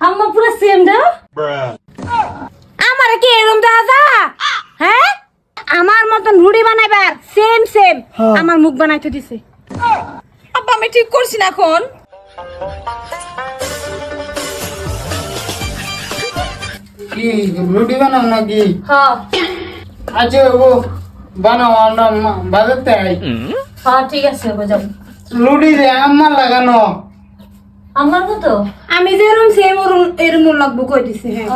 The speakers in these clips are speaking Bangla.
আম্মা পুরো সেম দাও। আমার কি এরম দাদা হ্যাঁ? আমার মতন রুটি বানাইবার সেম সেম। আমার মুখ বানাইতে দিছে। আব্বা আমি ঠিক করছি না এখন। কি রুটি বানাও নাকি? হ্যাঁ। আচ্ছা ও বানাও আমরা মা- বাজাতে আই। হ্যাঁ ঠিক আছে বোঝাবো রুটি যে আমার লাগানো। আমার মতো? আমি যে এরম সেম ওরম এরম লাগবো কই দিছে হ্যাঁ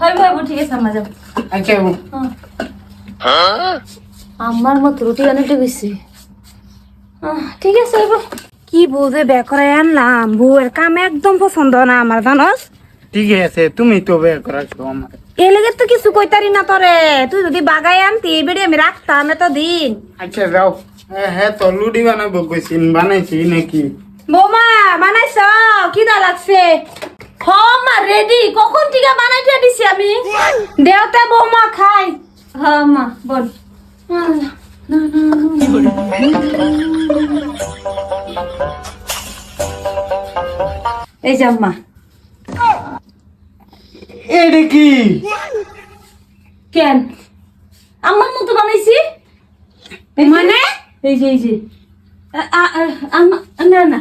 হয় ভাই ঠিক আছে আম্মা যাব আচ্ছা আমার মতো রুটি অনেকটা বেশি ঠিক আছে এবার কি বুঝে বে করে আনলাম? বউয়ের কাম একদম পছন্দ না আমার জানস? ঠিক আছে তুমি তো বের করাছো আমার। এই লেগে তো কিছু কইতারি না তোরে। তুই যদি বাগাই আনতি এই বেড়ে আমি রাখতাম এত দিন আচ্ছা যাও। হ্যাঁ হ্যাঁ তো লুডি বানাবো কইছি বানাইছি নাকি? বৌমা বানাইছ? কি দা লাগছে হ মা রেডি কখন টিকা বানাইতে দিছি আমি? দেওতে বৌমা খাই। হ্যাঁ মা বল। এই যে আম্মা। এটা কি? কেন? আমার মতো বানাইছি? মানে? এই যে এই যে। না না।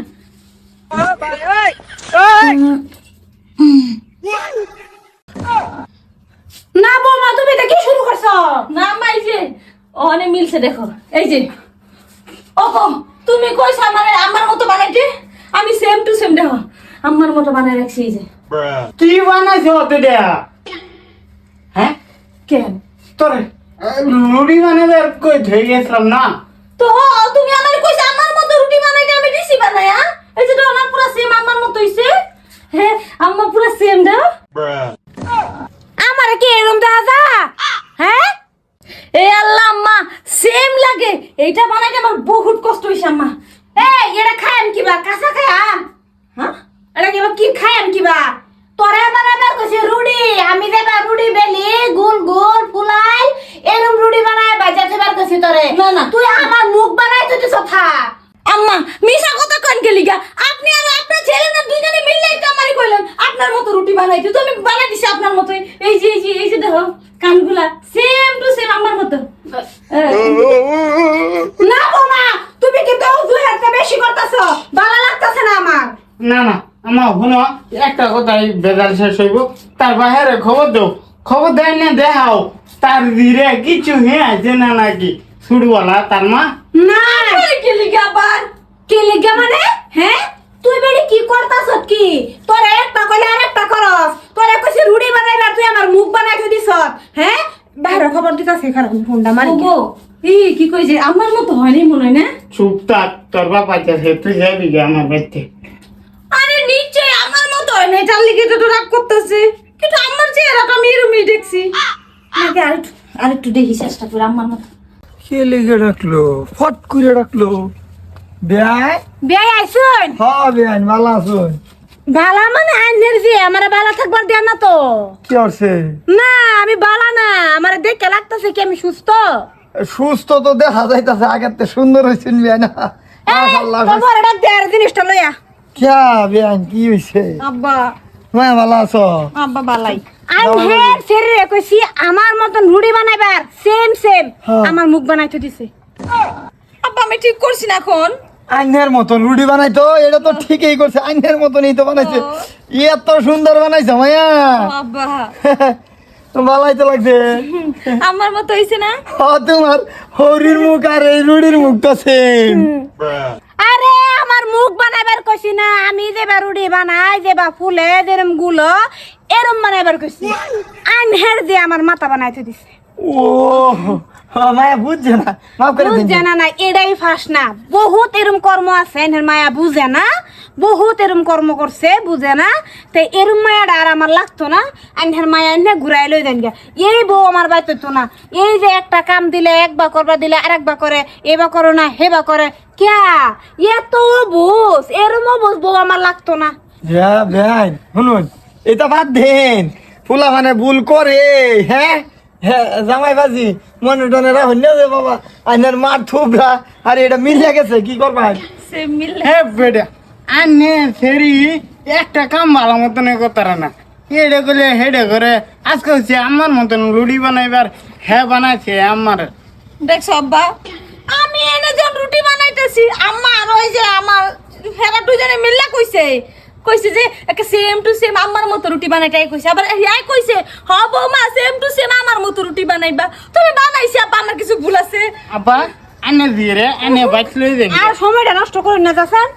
না বৌমা তুমি এটা কি শুরু করছ? না যে অনেক মিলছে দেখো এই যে। ওহো তুমি কইছ আমার আমার মতো বানাইতে? আমি সেম টু সেম দেখো আমার মতো বানাই রাখছি এই যে। কি বানাইছো অতটা হ্যাঁ? কেন? তোর লুডি বানাবে কই ধরে গেছিলাম না? তো তুমি আমার কইছ আমার মতো রুটি বানাইতে আমি দিছি বানায়া এই যে দেখো না পুরো সেম আমার মতো হইছে হ্যাঁ আম্মা পুরো সেম দাও আমার কি এরম দাদা হ্যাঁ এই আল্লাহ আম্মা সেম লাগে এইটা বানাইতে আমার বহুত কষ্ট হইছে আম্মা এই এটা খায়াম কিবা কাঁচা খায়াম হ্যাঁ? এটা কিবা কি খায়াম কিবা? তোরে বানাবার কইছে রুডি আমি দেবা রুডি বেলি গোল গোল ফুলাই এরম রুডি বানায় বাজাতে বার কইছি তোরে। না, না। তুই আমার মুখ বানাই তুই কথা আম্মা মিশা কথা কন কে লিগা আপনি আর আপনার ছেলে না দুইজনে মিললে তো আমারই কইলেন আপনার মতো রুটি বানাইতে তো আমি বানাই দিছি আপনার মতোই এই যে এই যে এই যে দেখো কানগুলা সেম টু সেম আমার মতো এই, না বোমা তুমি কিন্তু দুই হাতে বেশি করতেছো ভালো লাগতেছে না আমার না না আমার শুনো একটা কথাই বেজাল শেষ হইব। তার বাহিরে খবর দেও। খবর দেয় না দেখাও। তার ধীরে কিছু হয়ে আছে না নাকি? ছুটওয়ালা তার মা? না। আপনার কে লিগা আবার? কি লিখা মানে? হ্যাঁ তুই বেড়ি কি করতাছ কি? তোরা একটা কইলে আর একটা করস। তোরা কইছে রুটি বানাইবার তুই আমার মুখ বানাই দিছ হ্যাঁ বাইরে খবর দিতাছে কারণ ফোনটা মারি ওগো এই কি কই যে আমার মতো হয়নি মনে হয় না? চুপ থাক তোর বাপ আছে তুই যাবি গে আমার বাড়িতে। হয় না এটার লিগে তো রাগ করতেছে। কিন্তু আমার চেহারাটা আমি এরমই দেখছি। নাকি আরেকটু আরেকটু দেখি চেষ্টা করে আমার মতো কে লিখে রাখল? ফট করে রাখল। বেআই বিয়াই আইছুন হ বেআইন ভালো আছুন। বালা মানে আইনের যে আমার বালা থাকবার দেয়া না তো। কি করছে? না আমি বালা না। আমার দেখে লাগতেছে কি আমি সুস্থ? সুস্থ তো দেখা যাইতাছে আগের থেকে সুন্দর হয়েছেন বেআই না। মাশাআল্লাহ তোমার এটা দেয়ার জিনিসটা লইয়া। কিয়া কি আব্বা। ভালো আছো? আব্বা বালাই আমি হের শরীরে কইছি আমার মতন রুটি বানাইবার সেম সেম হ্যাঁ। আমার মুখ বানাইতে দিছে। আব্বা আমি ঠিক করছি না এখন। আইনের মতন রুটি বানাইতো এটা তো ঠিকই করছে আইনের মতনই তো বানাইছে। এত সুন্দর বানাইছে মায়া। আব্বা। ভালাই তো লাগছে। আমার মতো হইছে না? তোমার হরির মুখ আর এই রুটির মুখ তো সেম আরে আমার মুখ বানাইবার কইছি না আমি যেবা রুটি বানাই যেবা ফুলে যেরমগুলো এরম বানাইবার কইছি আইন হের যে আমার মাথা বানাইতে দিছে। ও মায়া বুঝছে না। মাফ করে বুঝছে না না এটাই ফাঁস না। বহুত এরম কর্ম আছে এনের মায়া বুঝে না। বহুত এরম কর্ম করছে বুঝে না? তো এরম মায়াটা আর আমার লাগতো না। আইনের মায়া এনে ঘুরাই লই দেন এই বউ আমার বাইতে তো না। এই যে একটা কাম দিলে একবার করবা দিলে আর একবার করে এবার করো না হেবা করে ক্যা? এত বুঝ এরমও বুঝ বউ আমার লাগতো না। হ্যাঁ শুনুন এটা বাদ দেন। ফুলা মানে ভুল করে হ্যাঁ হ্যাঁ জামাই বাজি মনে টনে রাখুন যে বাবা আইনের মার থুবরা আর এটা মিলে গেছে কি করবা? সে মিল আনে সেরি একটা কাম ভালো মতন করতারা না। হেডে করলে হেডে করে আজকে হচ্ছে আমার মতন রুটি বানাইবার হ্যাঁ বানাইছে আমার। দেখছ আব্বা আমি এনে যখন রুটি বানাইতেছি আম্মা আর ওই যে আমার হেরা দুজনে মিল্লা কইছে। কইছে যে একটা সেম টু সেম আমার মতো রুটি বানাইটাই কইছে। আবার ইয়াই কইছে হ বৌমা সেম টু সেম আমার মতো রুটি বানাইবা। তুমি বানাইছি আব্বা আমার কিছু ভুল আছে। আব্বা আনে দিয়ে রে আনে বাইক লই আর সময়টা নষ্ট করুন না দেন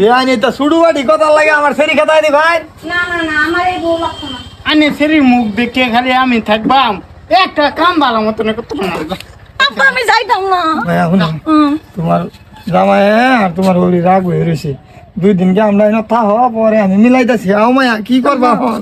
বিয়ানি তো সুড়ু বাড়ি কথা লাগে আমার সেরি খাতায় দি ভাই। না না না আমার এই বউ লাগতো না। আনে সেরির মুখ দেখে খালি আমি থাকবাম। একটা কাম ভালো মতন করতে না। আমি যাইতাম না। ভাইয়া শুনো তোমার জামাই আর তোমার ওলি রাগ হয়ে রয়েছে দুই দিনকে আমরা এনে তা পরে আমি মিলাইতেছি। আও মায়া কি করবা? এখন